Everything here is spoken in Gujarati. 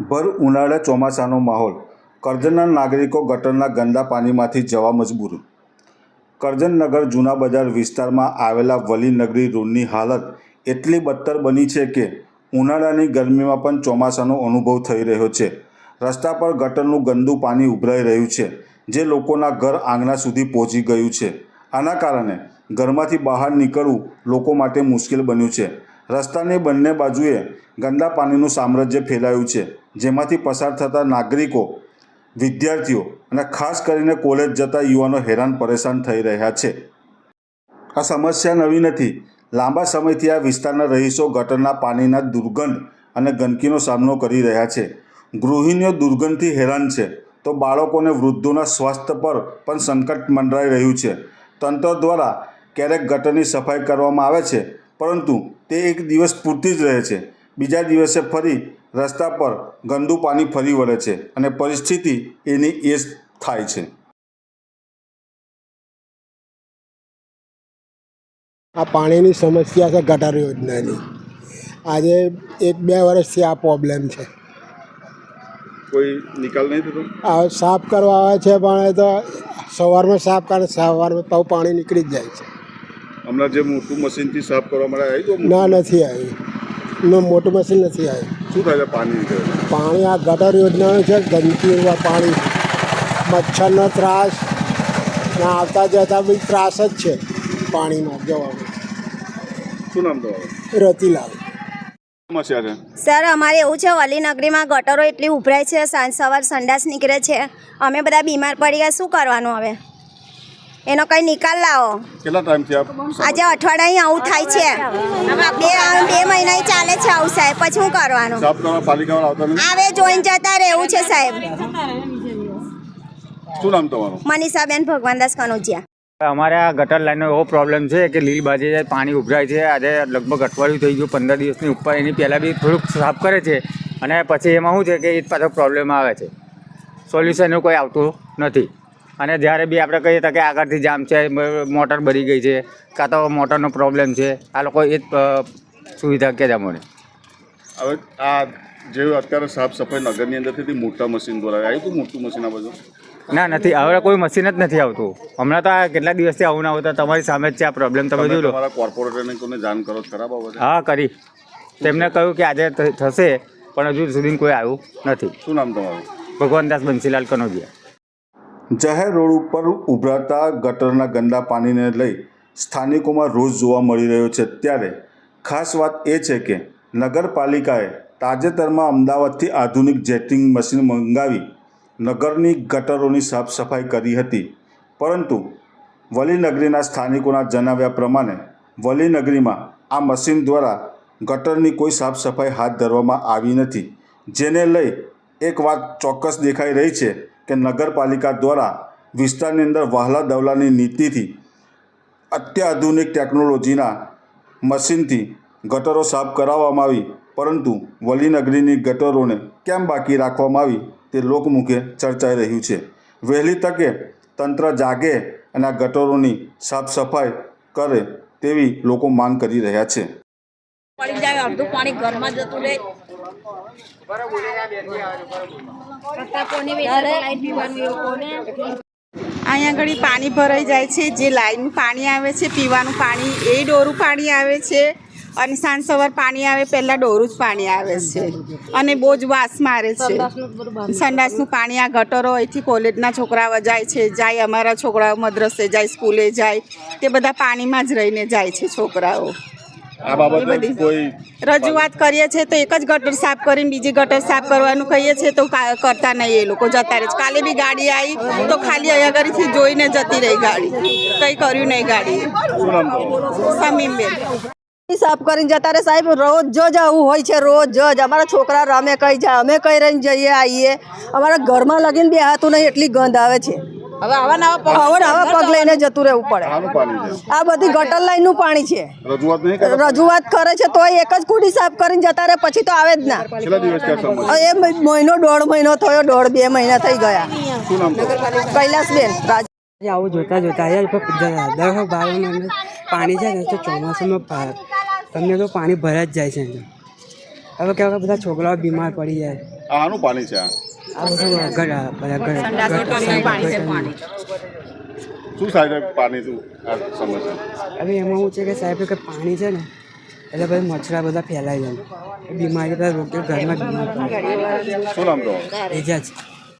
ભર ઉનાળા ચોમાસાનો માહોલ. કરજણના નાગરિકો ગટરના ગંદા પાણીમાંથી જવા મજબૂર. કરજણનગર જૂના બજાર વિસ્તારમાં આવેલા વલીનગરી રોડની હાલત એટલી બદતર બની છે કે ઉનાળાની ગરમીમાં પણ ચોમાસાનો અનુભવ થઈ રહ્યો છે. રસ્તા પર ગટરનું ગંદુ પાણી ઉભરાઈ રહ્યું છે, જે લોકોના ઘર આંગણા સુધી પહોંચી ગયું છે. આના કારણે ઘરમાંથી બહાર નીકળવું લોકો માટે મુશ્કેલ બન્યું છે. રસ્તાની બંને બાજુએ ગંદા પાણીનું સામ્રાજ્ય ફેલાયું છે. જેમાંથી પસાર થતા નાગરિકો, વિદ્યાર્થીઓ અને ખાસ કરીને કોલેજ જતા યુવાનો હેરાન પરેશાન થઈ રહ્યા છે. આ સમસ્યા નવી નથી. લાંબા સમયથી આ વિસ્તારના રહીશો ગટરના પાણીના દુર્ગંધ અને ગંદકીનો સામનો કરી રહ્યા છે. ગૃહિણીઓ દુર્ગંધથી હેરાન છે. તો બાળકોને વૃદ્ધોના સ્વાસ્થ્ય પર પણ સંકટ મંડરાઈ રહ્યું છે. તંત્ર દ્વારા ક્યારેક ગટરની સફાઈ કરવામાં આવે છે, પરંતુ તે એક દિવસ પૂરતી જ રહે છે. બીજા દિવસે ફરી રસ્તા પર ગંદુ પાણી ફરી વળે છે અને પરિસ્થિતિ એની એ થાય છે. આ પાણીની સમસ્યા છે ગટર યોજનાની. આજે એક બે વર્ષથી આ પ્રોબ્લેમ છે. કોઈ નિકાલ નહીં થતો? આ સાફ કરવા આવે છે પણ એ તો સવારમાં સાફ કરે સવારમાં તો પાણી નીકળી જ જાય છે. હમણાં જે મોટું મશીનથી સાફ કરવા માટે આવી ના નથી આવ્યું નો મોટું મશીન નથી આવ્યું શું થાય છે પાણી પાણી આ ગટર યોજનાનું છે ગંદકી પાણી મચ્છરનો ત્રાસ. ને આવતા જતા બી ત્રાસ જ છે પાણીમાં જવાનું શું નામ તમારું? રતિલાલ. સર અમારે એવું છે વલીનગરીમાં ગટરો એટલી ઉભરાય છે સાંજ સવાર સંડાસ નીકળે છે. અમે બધા બીમાર પડી ગયા શું કરવાનું હવે? એનો કંઈ નિકાલ લાવો. કેટલા ટાઈમથી આપ? આજે અઠવાડિયે આવું થાય છે. બે બે મહિના ચાલે છે આવું સાહેબ. પછી શું કરવાનું? સાફ કરવા પાલિકાવાળા આવતા નથી? આવે જોઈને જતા રહેવું છે સાહેબ. શું નામ તમારું? મનીષાબેન ભગવાનદાસ કનોજિયા. અમારે આ ગટર લાઈનનો એવો પ્રોબ્લેમ છે કે લીલ બાજે પાણી ઉભરાય છે આજે લગભગ અઠવાડિયું થઈ ગયું પંદર દિવસની ઉપર એની પહેલાં બી થોડુંક સાફ કરે છે. અને પછી એમાં શું છે કે એ જ પાછો પ્રોબ્લેમ આવે છે. સોલ્યુશન એવું કોઈ આવતું નથી. અને જ્યારે બી આપણે કહીએ તો કે આગળથી જામ છે મોટર ભરી ગઈ છે કાં તો મોટરનો પ્રોબ્લેમ છે આ લોકો એ જ સુવિધા કે જ અમને હવે આ જે અત્યારે સાફ સફાઈ નગરની અંદર થતી મોટા મશીન બોલાવે આવ્યું હતું મોટું મશીન આ બધું? ના નથી. હવે કોઈ મશીન જ નથી આવતું. હમણાં તો આ કેટલા દિવસથી આવું ના આવતા તમારી સામે જ છે આ પ્રોબ્લેમ તમે જોઈ લો. કોર્પોરેટરને કોઈને જાણ કરો ખરાબ હા કરી. તેમને કહ્યું કે આજે થશે પણ હજુ સુધી કોઈ આવ્યું નથી. શું નામ તમારું? ભગવાનદાસ બંસીલાલ કનોજિયા જાહેર રોડ ઉપર ઉભરાતા ગટરના ગંદા પાણીને લઈ સ્થાનિકોમાં રોજ જોવા મળી રહ્યો છે. ત્યારે ખાસ વાત એ છે કે નગરપાલિકાએ તાજેતરમાં અમદાવાદથી આધુનિક જેટિંગ મશીન મંગાવી નગરની ગટરોની સાફ સફાઈ કરી હતી. પરંતુ વલીનગરીના સ્થાનિકોના જણાવ્યા પ્રમાણે વલીનગરીમાં આ મશીન દ્વારા ગટરની કોઈ સાફ સફાઈ હાથ ધરવામાં આવી નથી. જેને લઈ એક વાત ચોક્કસ દેખાઈ રહી છે. કે નગરપાલિકા દ્વારા વિસ્તારની અંદર વહાલા દવલાની નીતિથી અત્યાધુનિક ટેકનોલોજીના મશીનથી ગટરો સાફ કરાવવામાં આવી, પરંતુ વલીનગરીની ગટરોને કેમ બાકી રાખવામાં આવી તે લોકમુખે ચર્ચાઈ રહ્યું છે. વહેલી તકે તંત્ર જાગે અને આ ગટરોની સાફ સફાઈ કરે તેવી લોકો માંગ કરી રહ્યા છે. પડી જાય, અડધું પાણી ઘરમાં જતું રહે અહીંયા ઘડી પાણી ભરાઈ જાય છે. જે લાઈન પાણી આવે છે, પીવાનું પાણી, એ ડોરું પાણી આવે છે અને સાંજ સવાર પાણી આવે, પહેલાં ડોરું જ પાણી આવે છે. અને બહુ જ વાસ મારે છે. સંડાસનું પાણી આ ગટરો, અહીંથી કોલેજના છોકરાઓ જાય છે, જાય અમારા છોકરાઓ મદ્રસે, જાય સ્કૂલે જાય, તે બધા પાણીમાં જ રહીને જાય છે છોકરાઓ. આ બાબતે કોઈ રજૂઆત કરીએ છીએ તો એક જ ગટર સાફ કરીને બીજી ગટર સાફ કરવાનું કહીએ છીએ તો કરતા નહીં એ લોકો જતા રહે છે. કાલે બી ગાડી આવી તો ખાલી અહીંયા આગળથી જોઈને જતી રહી ગાડી. કંઈ કર્યું નહીં ગાડી સમીમબેન. સાફ કરીને જતા રહે. સાહેબ રોજ જ આવું હોય છે રોજ જ. અમારા છોકરા રમે કઈ જાય અમે કઈ રહીને જઈએ આવીએ. અમારા ઘરમાં લગીને બે હાથું નહીં એટલી ગંધ આવે છે. હવે આવા નવા હવે ને પગ લઈને જતું રહેવું પડે. શાનું પાણી છે. આ બધી ગટર લાઈનનું પાણી છે. રજૂઆત નહીં કરતા રજૂઆત કરે છે તો એક જ કુડી સાફ કરીને જતા રહે પછી તો આવે જ ના. એ મહિનો દોઢ મહિનો થયો દોઢ બે મહિના થઈ ગયા. કૈલાસબેન આવું જોતા જોતા બાર પાણી છે ને તો ચોમાસામાં તમને તો પાણી ભરા જ જાય છે. હવે કેવા બધા છોકરાઓ બીમાર પડી જાય. આનું પાણી છે આ આ બધું ઘર બધા ઘર ગટરનું પાણી છે પાણી શું સાહેબ પાણી તું હવે એમાં શું છે કે સાહેબ કે પાણી છે ને એટલે પછી મચ્છરા બધા ફેલાઈ જાય. બીમારી બધા રોગ ઘરમાં શું નામ એજાજ